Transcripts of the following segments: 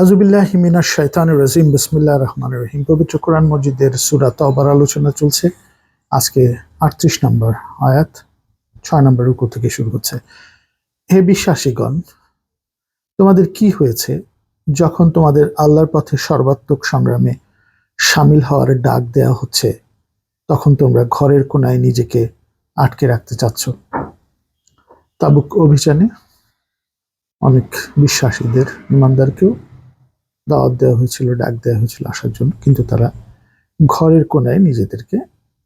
আজুবিল্লাহ হিমিনা শৈতান রাজিম বিসমিল্লাহ রহমান রহিম। পবিত্র কোরআন মসজিদের সুরা তবার আলোচনা চলছে। আজকে আটত্রিশ নম্বর আয়াত, ছয় নম্বর রুকু থেকে শুরু হচ্ছে। হে বিশ্বাসীগণ, তোমাদের কি হয়েছে যখন তোমাদের আল্লাহর পথে সর্বাত্মক সংগ্রামে সামিল হওয়ার ডাক দেয়া হচ্ছে, তখন তোমরা ঘরের কোনায় নিজেকে আটকে রাখতে চাচ্ছ? তাবুক অভিযানে অনেক বিশ্বাসীদের, ইমানদারকেও দাওয়াত দেওয়া হয়েছিল, ডাক দেওয়া হয়েছিল আসার জন্য, কিন্তু তারা ঘরের কোনায় নিজেদেরকে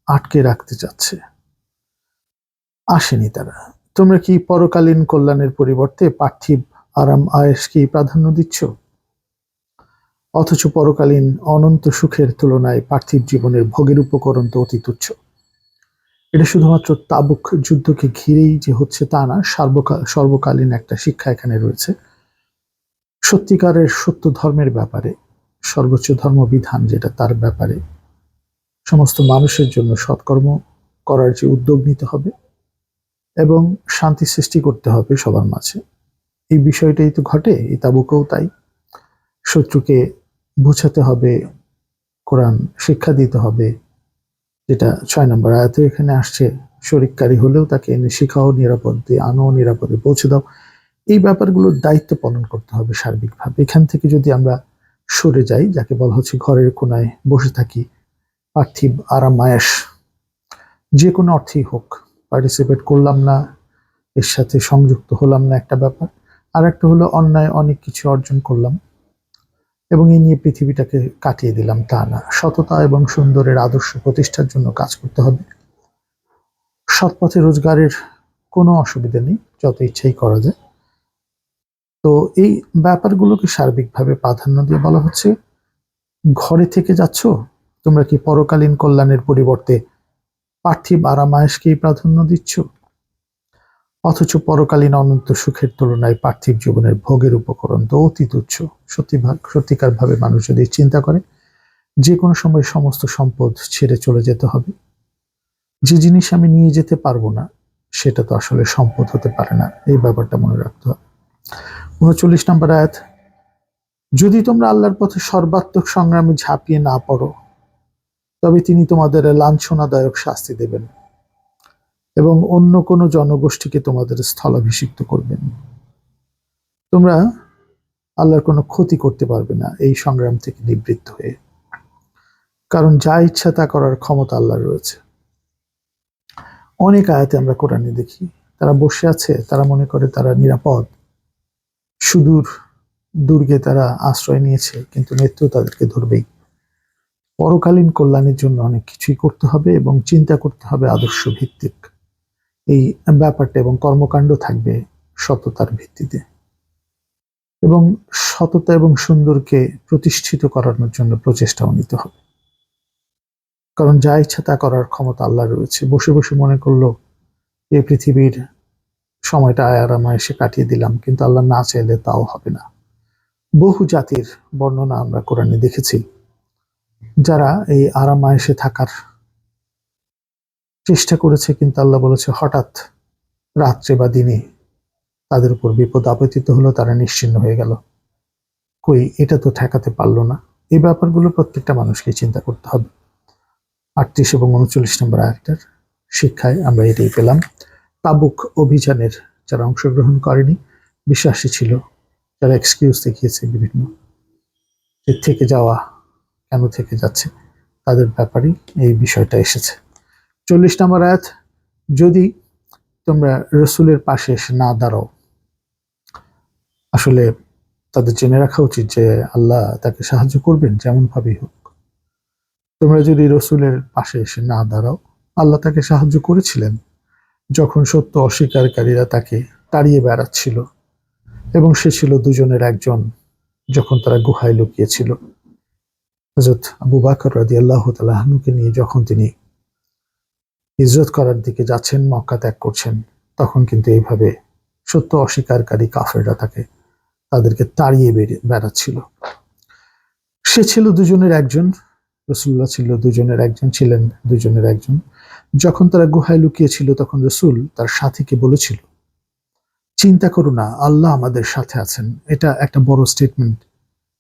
আটকে রাখতে চাচ্ছে। আসেনি তারা। তোমরা কি পরকালীন কল্যাণের পরিবর্তে পার্থিব আরাম আয়েসকেই প্রাধান্য দিচ্ছ? অথচ পরকালীন অনন্ত সুখের তুলনায় পার্থিব জীবনের ভোগের উপকরণ তো অতি তুচ্ছ। এটা শুধুমাত্র তাবুক যুদ্ধকে ঘিরেই যে হচ্ছে তা না সর্বকাল সর্বকালীন একটা শিক্ষা এখানে রয়েছে। সত্যিকারের সত্য ধর্মের ব্যাপারে, সর্বোচ্চ ধর্মবিধান যেটা তার ব্যাপারে, সমস্ত মানুষের জন্য সৎকর্ম করার যে উদ্যোগ নিতে হবে এবং শান্তি সৃষ্টি করতে হবে সবার মাঝে। এই বিষয়টাই তো ঘটে, এই তাবুকেও তাই। শত্রুকে বুঝাতে হবে, কোরআন শিক্ষা দিতে হবে, যেটা ছয় নম্বর আয়াতে এখানে আসছে, শরিককারী হলেও তাকে এনে শিখাও নিরাপদে আনো নিরাপদে পৌঁছে দাও। এই ব্যাপারগুলোর দায়িত্ব পালন করতে হবে সার্বিকভাবে। এখান থেকে যদি আমরা সরে যাই, যাকে বলা হচ্ছে ঘরের কোনায় বসে থাকি, পার্থিব আরামায়াস যে কোনো অর্থেই হোক পার্টিসিপেট করলাম না, এর সাথে সংযুক্ত হলাম না একটা ব্যাপার। আর একটা হলো অন্যায়, অনেক কিছু অর্জন করলাম এবং এই নিয়ে পৃথিবীটাকে কাটিয়ে দিলাম তা না। সততা এবং সুন্দরের আদর্শ প্রতিষ্ঠার জন্য কাজ করতে হবে। সৎপথে রোজগারের কোনো অসুবিধা নেই, যত ইচ্ছাই করা যায়। তো এই ব্যাপারগুলোকে সার্বিকভাবে প্রাধান্য দিয়ে বলা হচ্ছে, ঘরে থেকে যাচ্ছ, তোমরা কি পরকালীন কল্যাণের পরিবর্তে পার্থিব আরামায়েশকেই প্রাধান্য দিচ্ছ? অথচ পরকালীন অনন্ত সুখের তুলনায় পার্থিব জীবনের ভোগের উপকরণ তো অতি তুচ্ছ। সত্যি সত্যিকার ভাবে মানুষ যদি চিন্তা করে, যে কোনো সময় সমস্ত সম্পদ ছেড়ে চলে যেতে হবে। যে জিনিস আমি নিয়ে যেতে পারব না, সেটা তো আসলে সম্পদ হতে পারে না। এই ব্যাপারটা মনে রাখতে হবে উনচল্লিশ নম্বর আয়াত, যদি তোমরা আল্লাহর পথে সর্বাত্মক সংগ্রামে ঝাঁপিয়ে না পড়ো, তবে তিনি তোমাদের লাঞ্ছনাদায়ক শাস্তি দেবেন এবং অন্য কোনো জনগোষ্ঠীকে তোমাদের স্থলাভিষিক্ত করবেন। তোমরা আল্লাহর কোনো ক্ষতি করতে পারবে না এই সংগ্রাম থেকে নিবৃত্ত হয়ে। কারণ যা ইচ্ছা তা করার ক্ষমতা আল্লাহর রয়েছে। অনেক আয়াতে আমরা কোরআনে দেখি, তারা বসে আছে, তারা মনে করে তারা নিরাপদ। সুদূর দুর্গে তারা আশ্রয় নিয়েছে, কিন্তু মৃত্যু তাদেরকে ধরবেই। পরকালীন কল্যাণের জন্য অনেক কিছুই করতে হবে এবং চিন্তা করতে হবে আদর্শ ভিত্তিক এই ব্যাপারটা এবং কর্মকাণ্ড থাকবে সততার ভিত্তিতে। এবং সততা এবং সুন্দরকে প্রতিষ্ঠিত করানোর জন্য প্রচেষ্টাও নিতে হবে। কারণ যা ইচ্ছা তা করার ক্ষমতা আল্লাহ রয়েছে। বসে বসে মনে করল এই পৃথিবীর সময়টা আয়ারামা এসে কাটিয়ে দিলাম, কিন্তু আল্লাহ না চাইলে তাও হবে না। বহু জাতির বর্ণনা আমরা কোরআনে দেখেছি, যারা এই আরামায়েশে থাকার চেষ্টা করেছে, কিন্তু আল্লাহ বলেছে, হঠাৎ রাত্রে বা দিনে তাদের উপর বিপদ আপতিত হলো, তারা নিশ্চিন্ন হয়ে গেল। কই, এটা তো ঠেকাতে পারল না। এই ব্যাপারগুলো প্রত্যেকটা মানুষকে চিন্তা করতে হবে। আটত্রিশ এবং উনচল্লিশ নম্বর আয়াতটার শিক্ষায় আমরা এটাই পেলাম। তাবুক অভিযানের যারা অংশগ্রহণ করেনি, বিশ্বাসী ছিল, যারা এক্সকিউজ দেখিয়েছে বিভিন্ন যে থেকে যাওয়া, কেন থেকে যাচ্ছে, তাদের ব্যাপারেই এই বিষয়টা এসেছে। চল্লিশ নম্বর আয়াত, যদি তোমরা রসুলের পাশে এসে না দাঁড়াও, আসলে তাদের জেনে রাখা উচিত যে আল্লাহ তাকে সাহায্য করবেন যেমনভাবেই হোক। তোমরা যদি রসুলের পাশে এসে না দাঁড়াও, আল্লাহ তাকে সাহায্য করেছিলেন যখন সত্য অস্বীকারীরা তাকে তাড়িয়ে বেড়াচ্ছিল এবং সে ছিল দুজনের একজন যখন তারা গুহায় লুকিয়েছিল। হজরত আবু বাকর রাদি আল্লাহ তালাহনুকে নিয়ে যখন তিনি ইজরত করার দিকে যাচ্ছেন, মক্কা ত্যাগ করছেন, তখন কিন্তু এইভাবে সত্য অস্বীকারী কাফেররা তাকে, তাদেরকে তাড়িয়ে বেরিয়ে বেড়াচ্ছিল। সে ছিল দুজনের একজন রসুল্লাহ ছিল দুজনের একজন, ছিলেন দুজনের একজন। যখন তারা গুহায় লুকিয়েছিল, তখন রসুল তার সাথীকে বলেছিল, চিন্তা করো না, আল্লাহ আমাদের সাথে আছেন। এটা একটা বড় স্টেটমেন্ট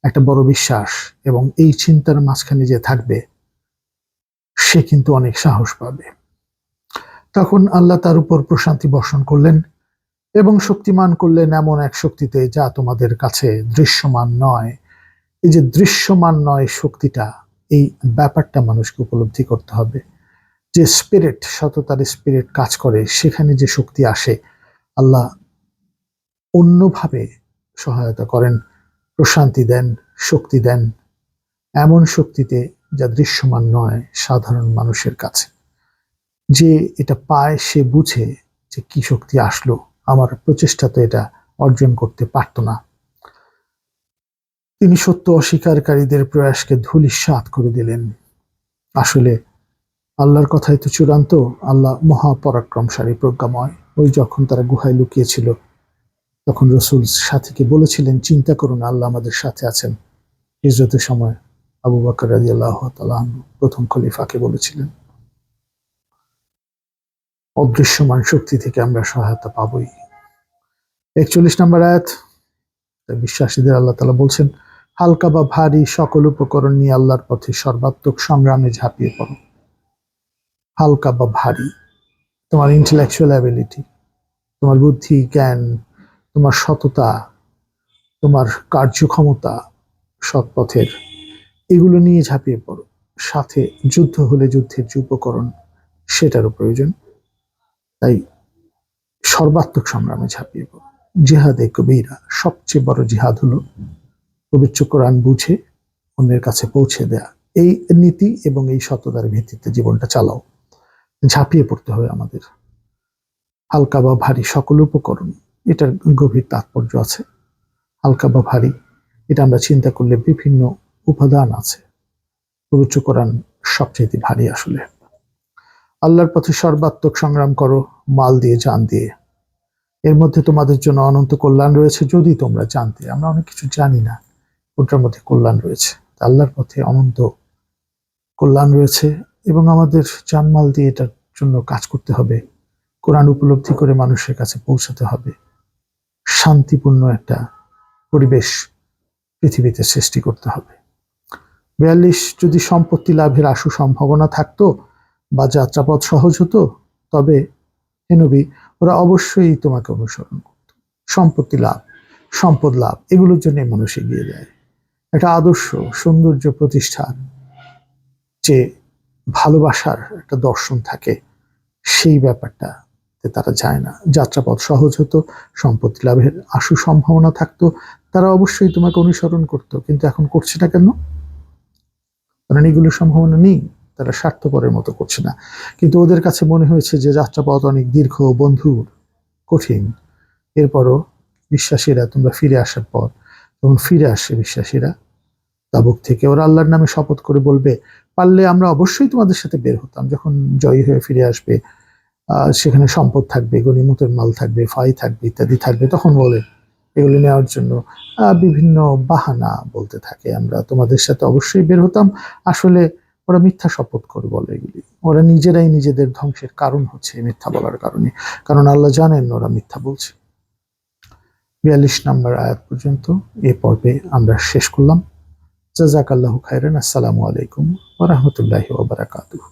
একটা বড় বিশ্বাস এবং এই চিন্তার মাঝখানে যে থাকবে, সে কিন্তু অনেক সাহস পাবে। তখন আল্লাহ তার উপর প্রশান্তি বর্ষণ করলেন এবং শক্তিমান করলেন এমন এক শক্তিতে যা তোমাদের কাছে দৃশ্যমান নয়। এই যে দৃশ্যমান নয় শক্তিটা, এই ব্যাপারটা মানুষকে উপলব্ধি করতে হবে। যে স্পিরিট সততার স্পিরিট কাজ করে, সেখানে যে শক্তি আসে, আল্লাহ অন্যভাবে সহায়তা করেন, প্রশান্তি দেন, শক্তি দেন, এমন শক্তিতে যা দৃশ্যমান নয়, সাধারণ মানুষের কাছে। যে এটা পায়, সে বুঝে যে কি শক্তি আসলো। আমার প্রচেষ্টা তো এটা অর্জন করতে পারত না। তিনি সত্য অস্বীকারীদের প্রয়াসকে ধুলিস্বাত করে দিলেন। আসলে আল্লাহর কথাই তো চূড়ান্ত, আল্লাহ মহাপরাক্রমশালী, প্রজ্ঞাময়। ওই যখন তারা গুহায় লুকিয়েছিল, তখন রসুল সাথীকে বলেছিলেন, চিন্তা করুন আল্লাহ আমাদের সাথে আছেন। হিজরতের সময় আবু বাকর রাজি আল্লাহ প্রথম খলিফাকে বলেছিলেন, অদৃশ্যমান শক্তি থেকে আমরা সহায়তা পাবই। একচল্লিশ নম্বর আয়াত বিশ্বাসীদের আল্লাহ তালা বলছেন, হালকা বা ভারী সকল উপকরণ নিয়ে আল্লাহর পথে সর্বাত্মক সংগ্রামে ঝাঁপিয়ে পড়ো। হালকা বা ভারী। তোমার ইন্টেলেকচুয়াল অ্যাবিলিটি তোমার বুদ্ধি, জ্ঞান, তোমার সততা, তোমার কার্যক্ষমতা সৎ পথের এগুলো নিয়ে ঝাঁপিয়ে পড়ো। সাথে যুদ্ধ হলে যুদ্ধের যে উপকরণ, সেটারও প্রয়োজন। তাই সর্বাত্মক সংগ্রামে ঝাঁপিয়ে পড়ো। জেহাদে কবিরা সবচেয়ে বড় জেহাদ হলো পবিত্র কোরআন বুঝে অন্যের কাছে পৌঁছে দেয়া। এই নীতি এবং এই সততার ভিত্তিতে জীবনটা চালাও। ঝাঁপিয়ে পড়তে হবে আমাদের। হালকা বা ভারী সকল উপকরণ, এটার গভীর তাৎপর্য আছে। হালকা বা ভারী, এটা আমরা চিন্তা করলে বিভিন্ন উপাদান আছে। পবিত্র কোরআন সবচেয়ে ভারী আসলে। আল্লাহর পথে সর্বাত্মক সংগ্রাম করো, মাল দিয়ে, জান দিয়ে। এর মধ্যে তোমাদের জন্য অনন্ত কল্যাণ রয়েছে যদি তোমরা জানতে। আমরা অনেক কিছু জানি না, ওটার মধ্যে কল্যাণ রয়েছে। আল্লাহর পথে অনন্ত কল্যাণ রয়েছে এবং আমাদের জানমাল দিয়ে এটার জন্য কাজ করতে হবে। কোরআন উপলব্ধি করে মানুষের কাছে পৌঁছাতে হবে। শান্তিপূর্ণ একটা পরিবেশ পৃথিবীতে সৃষ্টি করতে হবে। বিয়াল্লিশ, যদি সম্পত্তি লাভের আশু সম্ভাবনা থাকতো বা যাত্রাপথ সহজ হতো, তবে হেনবি ওরা অবশ্যই তোমাকে অনুসরণ করত। সম্পত্তি লাভ, সম্পদ লাভ, এগুলোর জন্য মানুষ এগিয়ে যায়। একটা আদর্শ সৌন্দর্য প্রতিষ্ঠান যে ভালোবাসার একটা দর্শন থাকে, সেই ব্যাপারটা তারা যায় না। যাত্রাপথ সহজ হতো, সম্পত্তি লাভের আশু সম্ভাবনা থাকতো, তারা অবশ্যই তোমাকে অনুসরণ করত, কিন্তু এখন করছে না কেন? কারণ এগুলোর সম্ভাবনা নেই, তারা স্বার্থপরের মতো করছে না। কিন্তু ওদের কাছে মনে হয়েছে যে যাত্রাপথ অনেক দীর্ঘ, বন্ধুর কঠিন। এরপরও বিশ্বাসীরা তোমরা ফিরে আসার পর তখন ফিরে আসে বিশ্বাসীরা তাবুক থেকে ওরা আল্লাহর নামে শপথ করে বলবে, পারলে আমরা অবশ্যই তোমাদের সাথে বের হতাম। যখন জয়ী হয়ে ফিরে আসবে সেখানে সম্পদ থাকবে, গণিমতের মাল থাকবে, ফাই থাকবে, ইত্যাদি থাকবে, তখন বলে এগুলি নেওয়ার জন্য বিভিন্ন বাহানা বলতে থাকে। আমরা তোমাদের সাথে অবশ্যই বের হতাম। আসলে ওরা মিথ্যা শপথ করে বলে এগুলি। ওরা নিজেরাই নিজেদের ধ্বংসের কারণ হচ্ছে মিথ্যা বলার কারণে। কারণ আল্লাহ জানেন ওরা মিথ্যা বলছে। বিয়াল্লিশ নম্বর আয়াত পর্যন্ত এ পর্বে আমরা শেষ করলাম। জাজাক আল্লাহ খাইরান আসসালামু আলাইকুম ওরহমতুল্লাহি ওবরাকাতুহ